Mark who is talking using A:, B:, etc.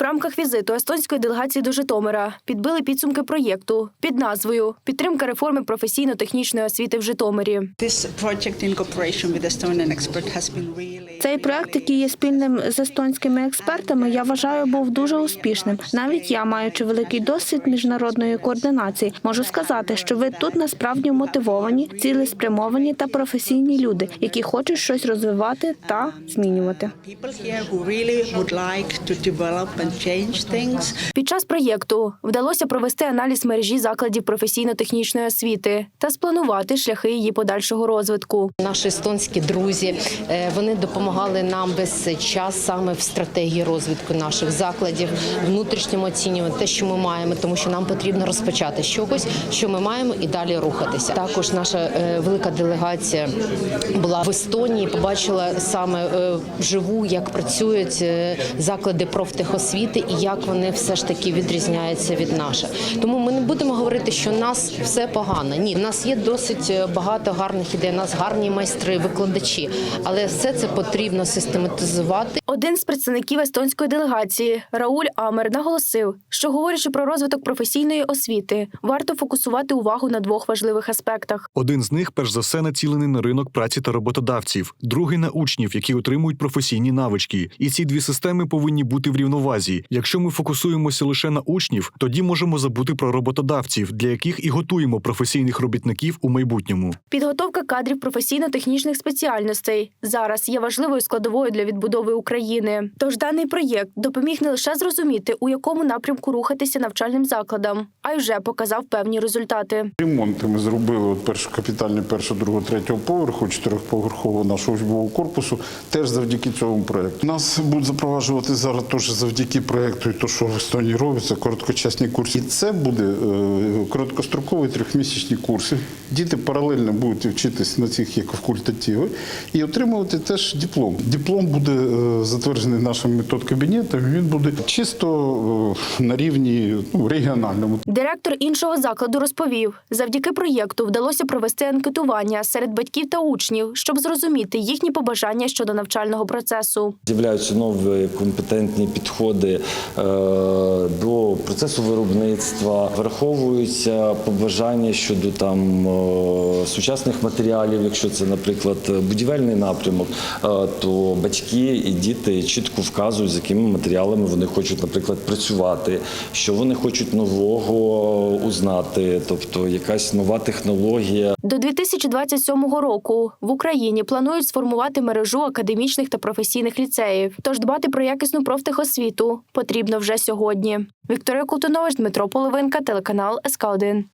A: В рамках візиту естонської делегації до Житомира підбили підсумки проєкту під назвою Підтримка реформи професійно-технічної освіти в Житомирі.
B: Цей проект, який є спільним з естонськими експертами, я вважаю, був дуже успішним. Навіть я, маючи великий досвід міжнародної координації, можу сказати, що ви тут насправді мотивовані, цілеспрямовані та професійні люди, які хочуть щось розвивати та змінювати.
A: Під час проєкту вдалося провести аналіз мережі закладів професійно-технічної освіти та спланувати шляхи її подальшого розвитку.
C: Наші естонські друзі е, вони допомагали нам весь час саме в стратегії розвитку наших закладів, внутрішньому оцінюванні те, що ми маємо, тому що нам потрібно розпочати з чогось, що ми маємо, і далі рухатися. Також наша е, велика делегація була в Естонії, побачила саме е, вживу, як працюють заклади профтехосвіти і як вони все ж таки відрізняються від наших. Тому ми не будемо говорити, що нас все погано. Ні, в нас є досить е, багато гарних ідей. У нас гарні майстри, викладачі, але все це потрібно систематизувати
A: Один з представників естонської делегації Рауль Амер наголосив, що говорячи про розвиток професійної освіти, варто фокусувати увагу на двох важливих аспектах.
D: Один з них, перш за все, націлений на ринок праці та роботодавців, другий на учнів, які отримують професійні навички. І ці дві системи повинні бути в рівновазі. Якщо ми фокусуємося лише на учнів, тоді можемо забути про роботодавців, для яких і готуємо професійних робітників у майбутньому.
A: Підготовка кадрів професійно-технічних спеціальностей зараз є важливою складовою для відбудови України. Тож даний проєкт допоміг не лише зрозуміти, у якому напрямку рухатися навчальним закладам, а й вже показав певні результати.
E: Ремонти ми зробили от першу капітальний першого, другого, третього поверху, чотирьохповерхового нашого учбового корпусу, теж завдяки цьому проекту. Нас будуть запроваджувати зараз теж завдяки проекту, і то, що в Естонії робиться, короткочасні курси. І це буде е, короткострокові трьохмісячні курси. Діти паралельно будуть вчитися на цих як факультативи і отримувати теж диплом. Диплом буде е, затверджений нашим метод кабінетом. Він буде чисто е, на рівні ну, регіональному.
A: Директор іншого закладу розповів, завдяки проєкту вдалося провести анкетування серед батьків та учнів, щоб зрозуміти їхні побажання щодо навчального процесу.
F: З'являються нові компетентні підходи е, до процесу виробництва, враховуються побажання щодо там е, сучасних матеріалів. Якщо це, наприклад, будівельний напрямок, е, то батьки і діти чітко вказують, з якими матеріалами вони хочуть, наприклад, працювати, що вони хочуть нового узнати, тобто якась нова технологія.
A: До 2027 року в Україні планують сформувати мережу академічних та професійних ліцеїв. Тож дбати про якісну профтехосвіту потрібно вже сьогодні. Вікторія Култунович, Дмитро Половинка, телеканал СК 1